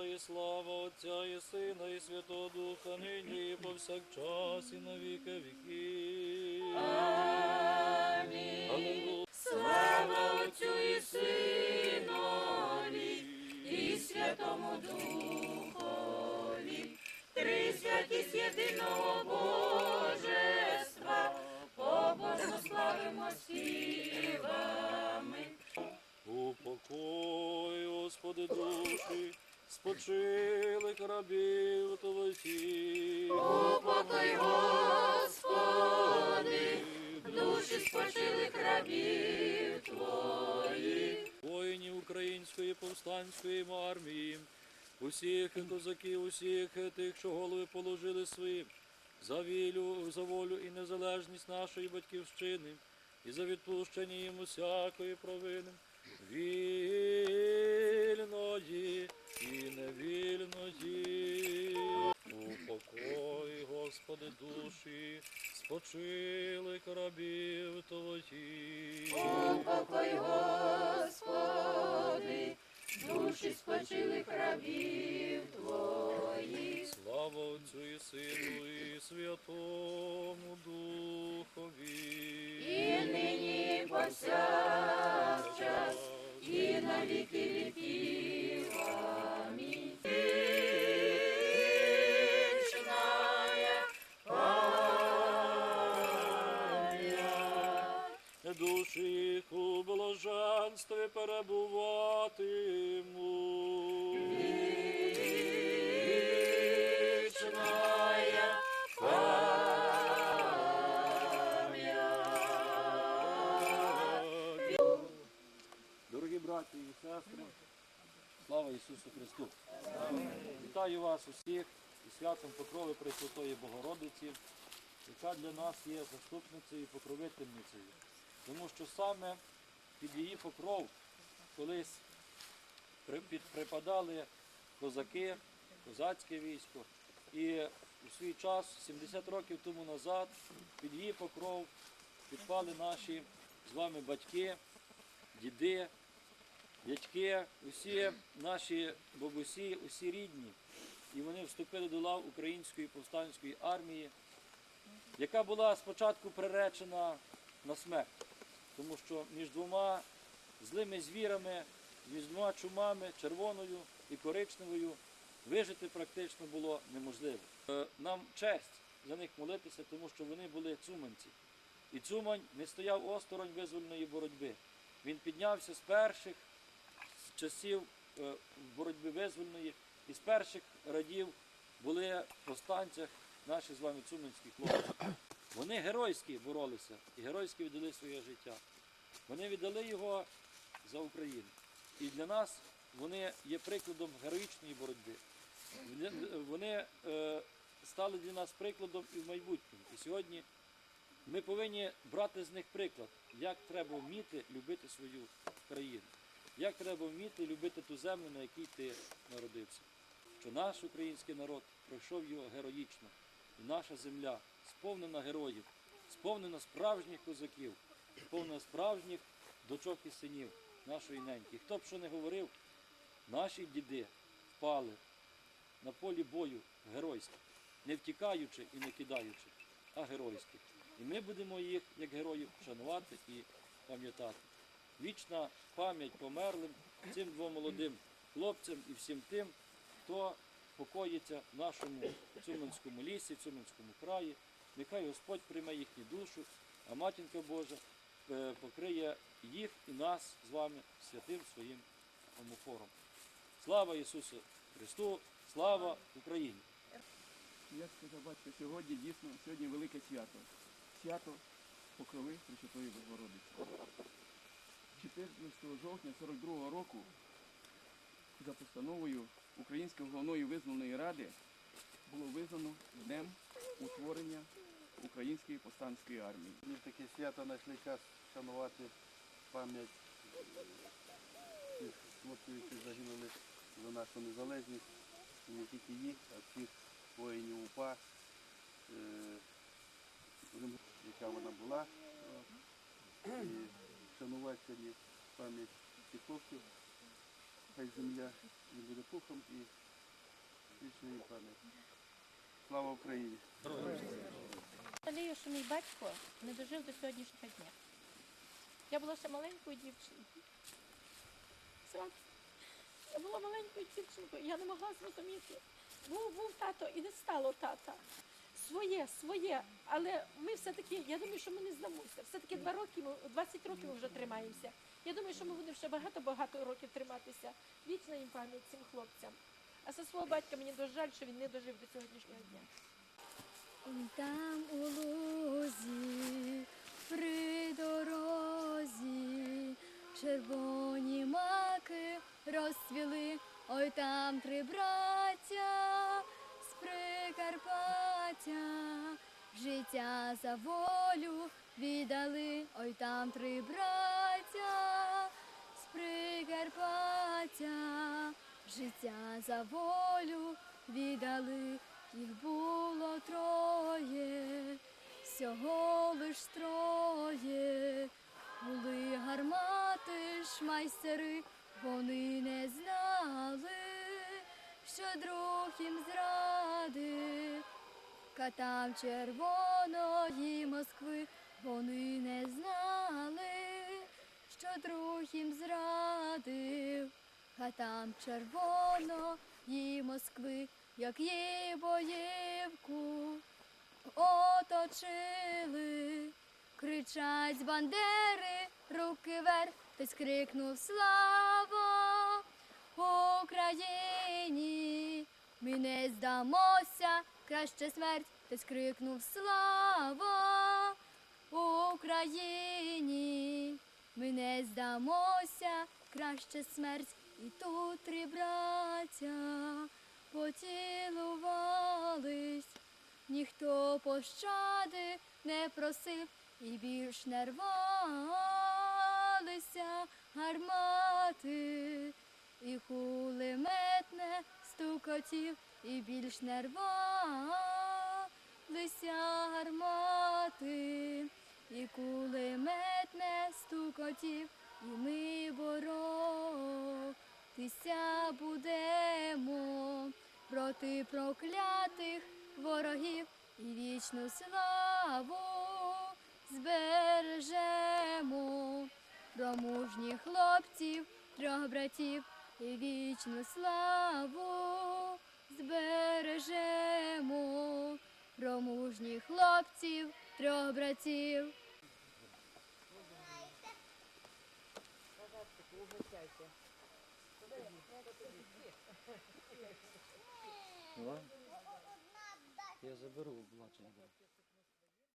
сила і слава Отця і Сина, і Святого Духа, нині і повсякчас, і на віки віків. Алілуя. Слава Отцю і Синові, і Святому Духові, три святість єдиного Божества, побожно славимо співами. Упокой, Господи, душі, спочили рабів Твоїх. Упокой, Господи, душі спочилих рабів Твоїх. воїнів Української повстанської армії, усіх козаків, усіх тих, що голови положили свої, за вілю, за волю і незалежність нашої батьківщини, і за відпущення їм усякої провини, вільної і невільної. Упокой, Господи, душі, спочили рабів Твоїх. Упокой, Господи, душі спочилих рабів Твоїх. Слава Отцю і Сину і Святому Духові. І нині повсякчас, і на Душі у блаженстві перебуватимуть. Вічная пам'ять. Дорогі браті і сестри, слава Ісусу Христу! Вітаю вас усіх із святом Покрови Пресвятої Богородиці, яка для нас є заступницею і покровительницею. Тому що саме під її покров колись припадали козаки, козацьке військо. І у свій час, 70 років тому назад, під її покров підпали наші з вами батьки, діди, дядьки, усі наші бабусі, усі рідні. І вони вступили до лав Української повстанської армії, яка була спочатку приречена на смерть, тому що між двома злими звірами, між двома чумами, червоною і коричневою, вижити практично було неможливо. Е, Нам честь за них молитися, тому що вони були цуманці. І Цумань не стояв осторонь визвольної боротьби. Він піднявся з перших часів е, боротьби визвольної, і з перших радів були в повстанцях наші з вами цуманські хлопці. Вони геройськи боролися і геройськи віддали своє життя. Вони віддали його за Україну. І для нас вони є прикладом героїчної боротьби. Вони- Вони е, стали для нас прикладом і в майбутньому. І сьогодні ми повинні брати з них приклад, як треба вміти любити свою країну, як треба вміти любити ту землю, на якій ти народився. Що наш український народ пройшов його героїчно, і наша земля сповнена героїв, сповнена справжніх козаків, сповнена справжніх дочок і синів нашої неньки. Хто б що не говорив, наші діди впали на полі бою геройськи, не втікаючи і не кидаючи, а геройськи. І ми будемо їх, як героїв, шанувати і пам'ятати. Вічна пам'ять померлим цим двом молодим хлопцям і всім тим, хто покоїться в нашому Цуманському лісі, Цуманському краї. Нехай Господь прийме їхню душу, а Матінка Божа е, покриє їх і нас з вами святим своїм омофором. Слава Ісусу Христу! Слава Україні! Я сказав, батько, сьогодні дійсно сьогодні велике свято. Свято Покрови Пресвятої Богородиці. 14 жовтня 42 року за постановою Української головної визвольної ради було визнано днем утворення Української повстанської армії. Ми таке свято знайшли час шанувати пам'ять тих хлопців, які загинули за нашу незалежність. І не тільки їх, а всіх воїнів УПА, е, яка вона була. І шанувати сьогодні пам'ять цих хлопців. хай земля не буде пухом і вічної пам'яті. Слава Україні! Жалію, що мій батько не дожив до сьогоднішнього дня. Я була ще маленькою дівчинкою. Я була маленькою дівчинкою, я не могла зрозуміти. Був, був тато і не стало тата. Своє, своє. Але ми все-таки, я думаю, що ми не здамося. Все-таки два роки, 20 років ми вже тримаємося. Я думаю, що ми будемо ще багато-багато років триматися. Вічна їм пам'ять цим хлопцям. А за свого батька мені дуже жаль, що він не дожив до сьогоднішнього дня. Там у лузі, при дорозі, червоні маки розцвіли, ой там три браття з Прикарпаття, життя за волю віддали, ой там три браття з Прикарпаття, життя за волю віддали, їх було троє, всього лиш троє, були гармати ж майстери, вони не знали, що друг їм зрадив. Катам червоної Москви вони не знали, що друг їм зрадив. Хатам червоної Москви, як її боївку оточили, кричать бандери, руки вверх, хтось крикнув Слава Україні! Ми не здамося, краще смерть, хтось крикнув Слава Україні! Ми не здамося, краще смерть, і тут три браття поцілувались, ніхто пощади не просив і більш не рвалися гармати, і кулеметне стукотів, і більш не рвалися гармати, і кулеметне стукотів, і ми боротися будемо проти проклятих ворогів і вічну славу збережемо про мужніх хлопців, трьох братів і вічну славу збережемо про мужніх хлопців, трьох братів. Я заберу облачення.